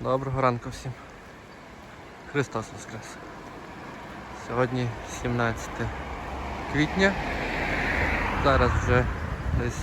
Доброго ранку всім. Христос Воскрес. Сьогодні 17 квітня. Зараз вже десь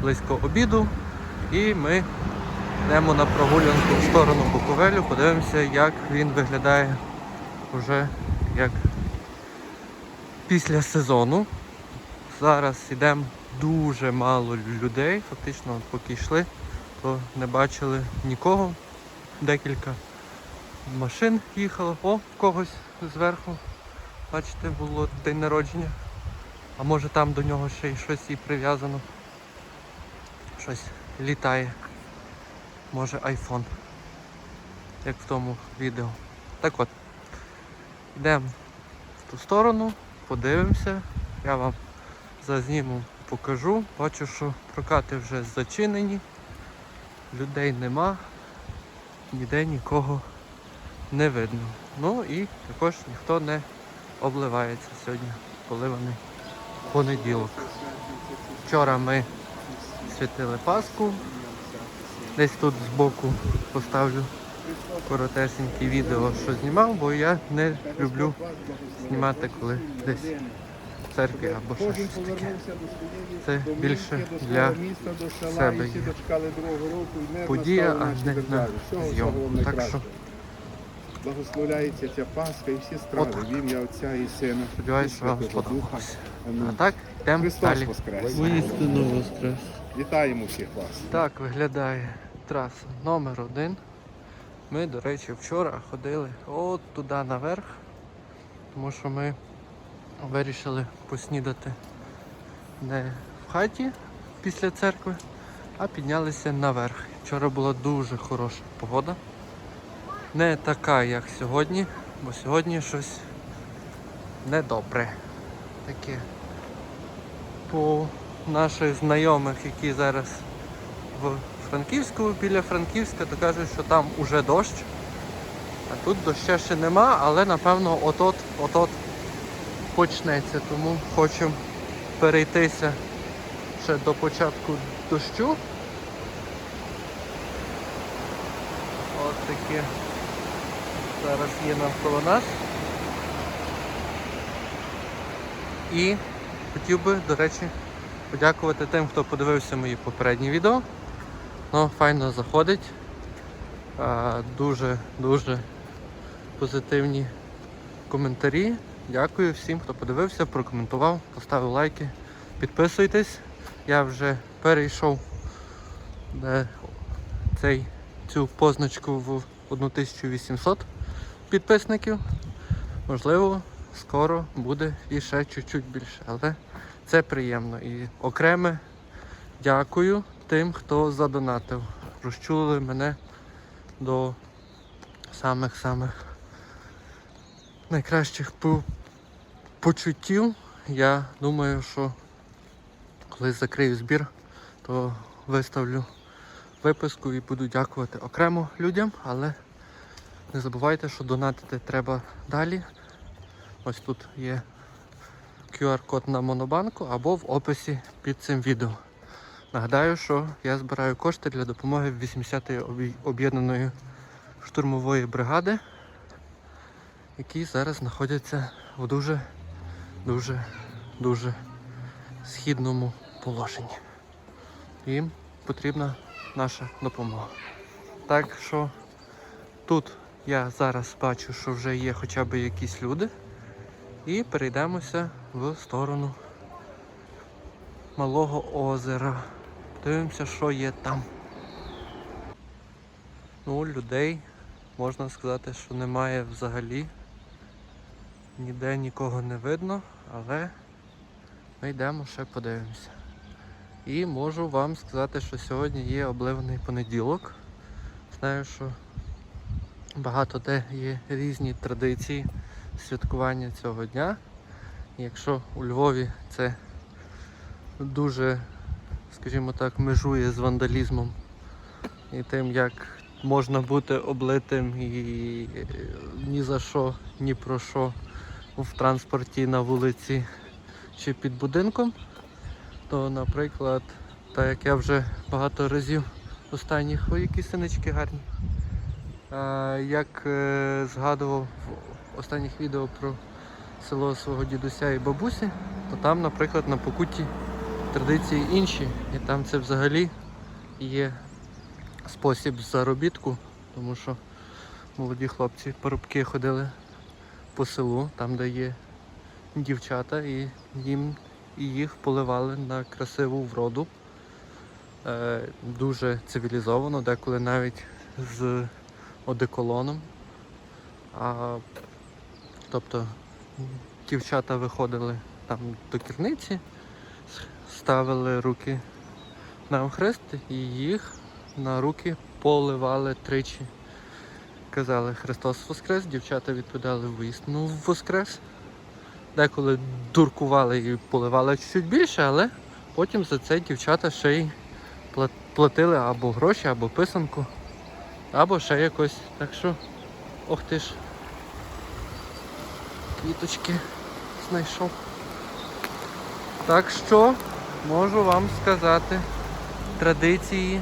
близько обіду і ми йдемо на прогулянку в сторону Буковелю, подивимося, як він виглядає вже як після сезону. Зараз йдемо дуже мало людей, фактично поки йшли, то не бачили нікого. Декілька машин їхало. О, когось зверху. Бачите, було день народження. А може там до нього ще й щось і прив'язано. Щось літає. Може айфон. Як в тому відео. Так от. Йдемо в ту сторону, подивимося. Я вам зазніму, покажу. Бачу, що прокати вже зачинені. Людей нема ніде нікого не видно. Ну і також ніхто не обливається сьогодні, коли вони понеділок. Вчора ми святили Пасху. Десь тут збоку поставлю коротесеньке відео, що знімав, бо я не люблю знімати, коли десь церкві або щось таке. Це більше для себе є подія, а не на зйом. Так що Благословляється ця Пасха і всі страви в ім'я Отця і Сина. сподіваюся, вам Духа. А так, йдемо Христос далі. Воскрес! Воістину воскрес. Вітаємо всіх вас! Так виглядає траса номер один. Ми, до речі, вчора ходили от туди наверх, тому що ми вирішили поснідати не в хаті після церкви, а піднялися наверх. Вчора була дуже хороша погода. Не така, як сьогодні, бо сьогодні щось недобре. Таке по наших знайомих, які зараз в Франківську, біля Франківська, то кажуть, що там уже дощ. А тут доща ще нема, але напевно от-от, от-от почнеться. Тому хочемо перейтися ще до початку дощу. От таке зараз є навколо нас. І хотів би, до речі, подякувати тим, хто подивився мої попередні відео. Ну, файно заходить. Дуже дуже позитивні коментарі. Дякую всім, хто подивився, прокоментував, поставив лайки. Підписуйтесь. Я вже перейшов е, цей, цю позначку в 1800 підписників. Можливо, скоро буде і ще чуть-чуть більше, але це приємно. І окреме дякую тим, хто задонатив. Розчулили мене до самих-самих найкращих по- почуттів. Я думаю, що коли закрию збір, то виставлю виписку і буду дякувати окремо людям, але не забувайте, що донатити треба далі. Ось тут є QR-код на Монобанку або в описі під цим відео. Нагадаю, що я збираю кошти для допомоги 80-ї об'єднаної штурмової бригади, які зараз знаходяться в дуже, дуже, дуже східному положенні. Їм потрібна наша допомога. Так що тут я зараз бачу, що вже є хоча б якісь люди. І перейдемося в сторону малого озера. Дивимося, що є там. Ну, людей можна сказати, що немає взагалі. Ніде нікого не видно, але ми йдемо ще подивимося. І можу вам сказати, що сьогодні є обливаний понеділок. Знаю, що багато де є різні традиції святкування цього дня. Якщо у Львові це дуже, скажімо так, межує з вандалізмом і тим, як можна бути облитим і е, ні за що, ні про що в транспорті на вулиці чи під будинком, то, наприклад, так як я вже багато разів останніх, ой, які синички гарні. Е, Як е, згадував в останніх відео про село свого дідуся і бабусі, то там, наприклад, на Покуті традиції інші. І там це взагалі є спосіб заробітку, тому що молоді хлопці парубки ходили по селу, там де є дівчата, і їм і їх поливали на красиву вроду. Е, дуже цивілізовано, деколи навіть з одеколоном. А, тобто дівчата виходили там до керниці, ставили руки на охрест і їх на руки поливали тричі. Казали Христос Воскрес, дівчата відповідали воістину Воскрес. Деколи дуркували і поливали чуть більше, але потім за це дівчата ще й платили або гроші, або писанку, або ще якось. Так що, ох ти ж, квіточки знайшов. Так що можу вам сказати, традиції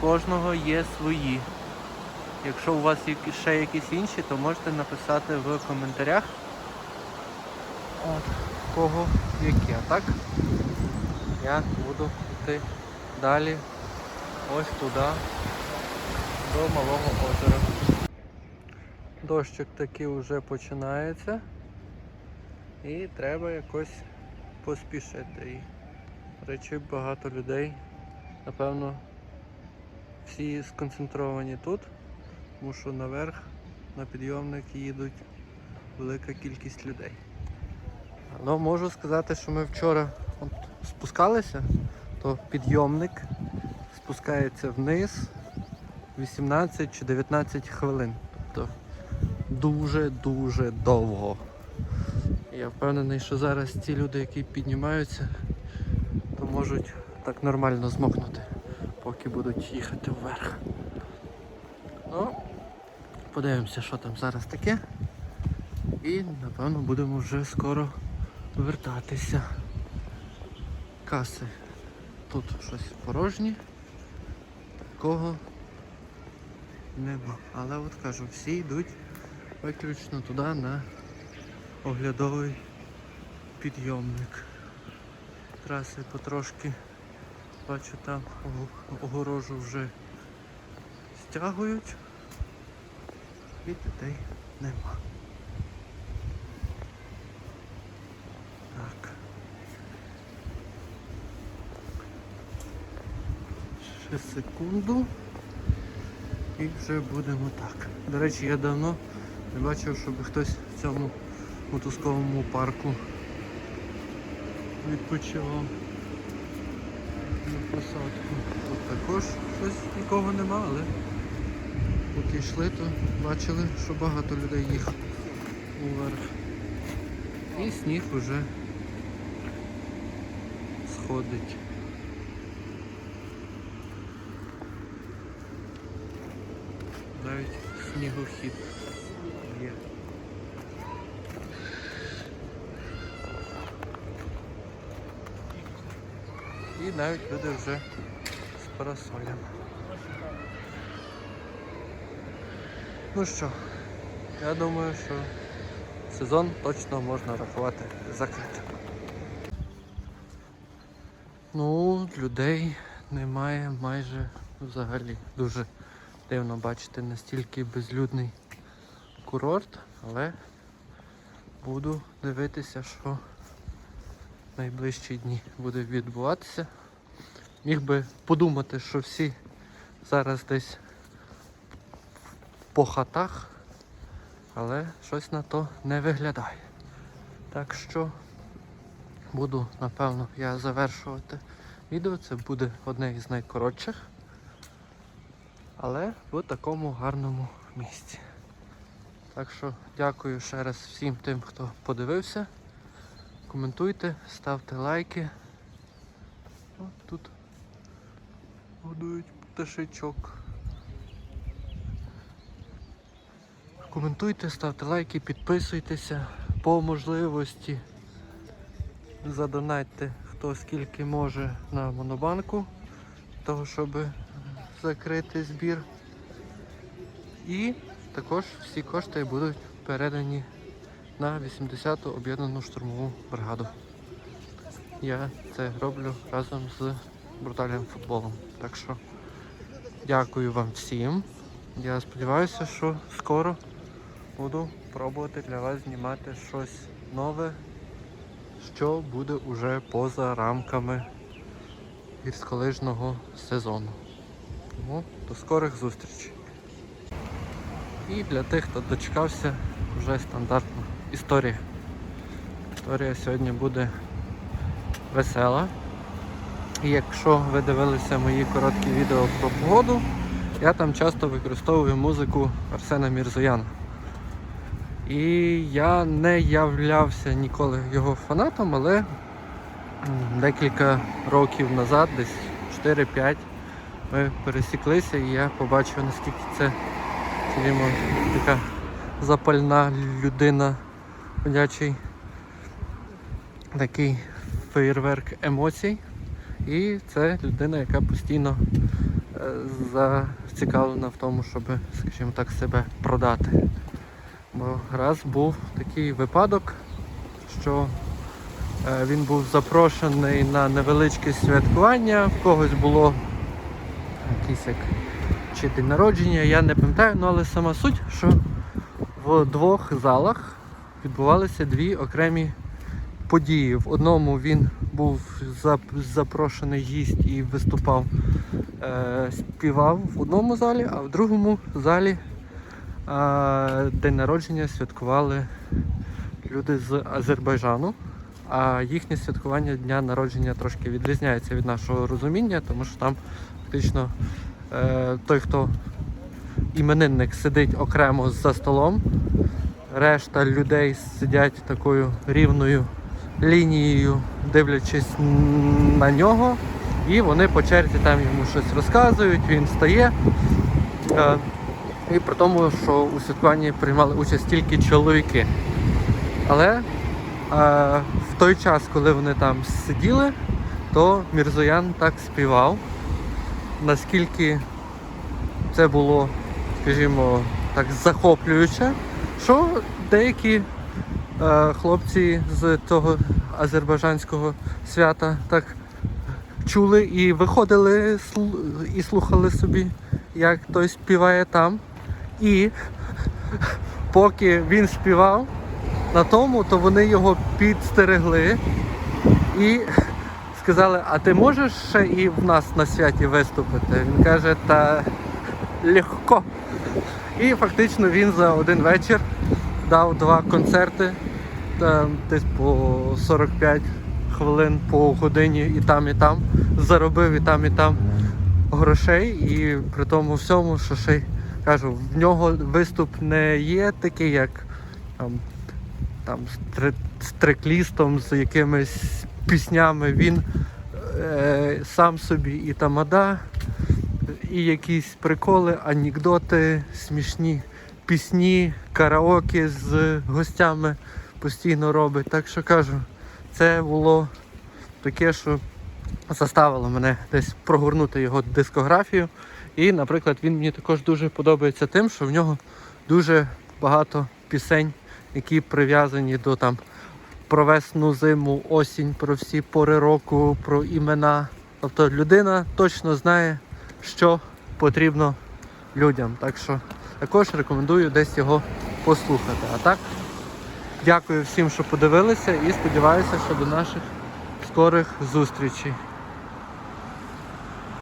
кожного є свої. Якщо у вас ще якісь інші, то можете написати в коментарях. От, кого які. А так я буду йти далі ось туди, до малого озера. Дощик таки вже починається і треба якось поспішити. І речі багато людей. Напевно, всі сконцентровані тут, тому що наверх на підйомник їдуть велика кількість людей. Але можу сказати, що ми вчора от спускалися, то підйомник спускається вниз 18 чи 19 хвилин. Тобто дуже-дуже довго. Я впевнений, що зараз ці люди, які піднімаються, то можуть так нормально змокнути, поки будуть їхати вверх. Ну, подивимося, що там зараз таке. І напевно будемо вже скоро вертатися. Каси. Тут щось порожні. Такого нема. Але от кажу, всі йдуть виключно туди на оглядовий підйомник. Траси потрошки бачу там огорожу вже стягують і людей нема. Так. Ще секунду. І вже будемо так. До речі, я давно не бачив, щоб хтось в цьому мотузковому парку відпочивав на посадку. Тут також щось нікого нема, але поки йшли, то бачили, що багато людей їхало уверх. І сніг уже сходить. Навіть снігохід є. І навіть люди вже з парасолями. Ну що, я думаю, що сезон точно можна рахувати закритим. Ну, людей немає майже взагалі. Дуже дивно бачити настільки безлюдний курорт, але буду дивитися, що в найближчі дні буде відбуватися. Міг би подумати, що всі зараз десь по хатах, але щось на то не виглядає. Так що буду, напевно, я завершувати відео. Це буде одне із найкоротших, але в такому гарному місці. Так що дякую ще раз всім тим, хто подивився. Коментуйте, ставте лайки. О, тут годують пташечок. Коментуйте, ставте лайки, підписуйтеся по можливості. Задонатьте хто скільки може на монобанку, того щоб закрити збір. І також всі кошти будуть передані на 80-ту об'єднану штурмову бригаду. Я це роблю разом з брутальним футболом. Так що дякую вам всім. Я сподіваюся, що скоро буду пробувати для вас знімати щось нове, що буде уже поза рамками гірськолижного сезону. Тому до скорих зустрічей. І для тих, хто дочекався, вже стандартна історія. Історія сьогодні буде весела. І якщо ви дивилися мої короткі відео про погоду, я там часто використовую музику Арсена Мірзояна. І я не являвся ніколи його фанатом, але декілька років назад, десь 4-5, ми пересіклися і я побачив, наскільки це скажімо, така запальна людина, ходячий такий феєрверк емоцій. І це людина, яка постійно е, зацікавлена в тому, щоб, скажімо так, себе продати. Бо раз був такий випадок, що е, він був запрошений на невеличке святкування, в когось було якийсь як чи день народження, я не пам'ятаю, ну але сама суть, що в двох залах відбувалися дві окремі події. В одному він був запрошений гість і виступав, е, співав в одному залі, а в другому залі е, день народження святкували люди з Азербайджану. А їхнє святкування дня народження трошки відрізняється від нашого розуміння, тому що там фактично е, той, хто іменинник сидить окремо за столом, решта людей сидять такою рівною лінією, дивлячись на нього, і вони по черзі там йому щось розказують, він стає. І при тому, що у святкуванні приймали участь тільки чоловіки. Але е, в той час, коли вони там сиділи, то Мірзоян так співав, наскільки це було, скажімо, так захоплююче, що деякі е, хлопці з того азербайджанського свята так чули і виходили і слухали собі, як той співає там. І поки він співав на тому, то вони його підстерегли і сказали, а ти можеш ще і в нас на святі виступити? Він каже, та легко. І фактично він за один вечір дав два концерти, там десь по 45 хвилин по годині і там, і там. Заробив і там, і там грошей. І при тому всьому, що ще й кажу, в нього виступ не є такий, як там, там з треклістом, з якимись піснями. Він е, сам собі і тамада, і якісь приколи, анекдоти, смішні пісні, караоке з гостями постійно робить. Так що кажу, це було таке, що заставило мене десь прогорнути його дискографію. І, наприклад, він мені також дуже подобається тим, що в нього дуже багато пісень, які прив'язані до там про весну, зиму, осінь, про всі пори року, про імена. Тобто людина точно знає, що потрібно людям. Так що також рекомендую десь його послухати. А так, дякую всім, що подивилися, і сподіваюся, що до наших скорих зустрічей.